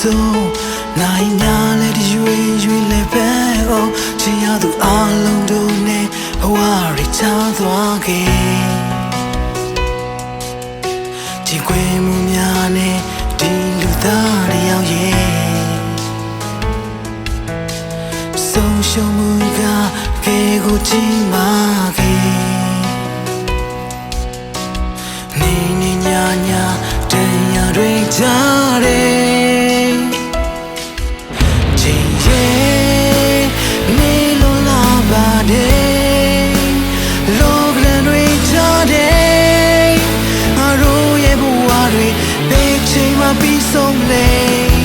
ဆိုနိုင်ညာလည်းဒီရွေရွေလည်းပဲအော်ချင်ရသူအလုံးတို့နဲ့ဘဝရိချသွားခဲ့ဒီခွေမှုများနဲ့ဒီလူသားတယောက်ရဲ့ဆုံးရှုံးမှုကကဲကိုချင်ပါခဲ့နေနေညာညာတရားတွေကြား be so late.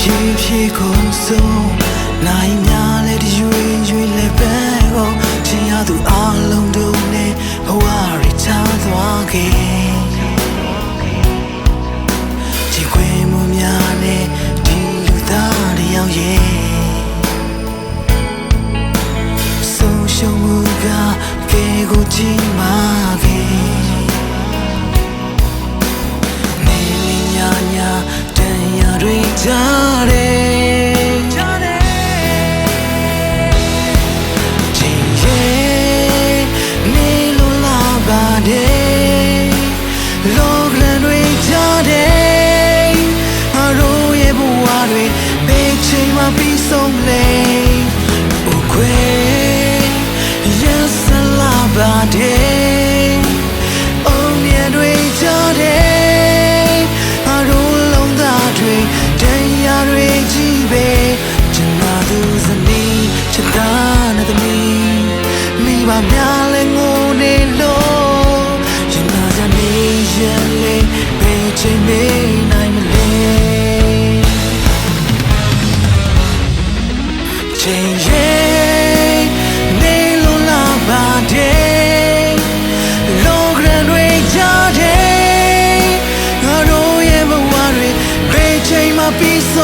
ဖြည်းဖြည်းကုန်ဆုံးနိုင်များလဲတရွေရွေလဲပဲကိုချင်ရသူအလုံးတို့နဲ့ဘဝရိချသွားခဲ့ချစ်ခွေမှုများနဲ့ဒီလူသားတယောက်ရဲ့ဆုံးရှုံးမှုကကဲကိုချင်မှာ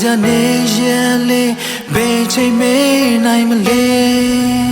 စရာနေရလေဘယ်ချိန်မေးနိုင်မလဲ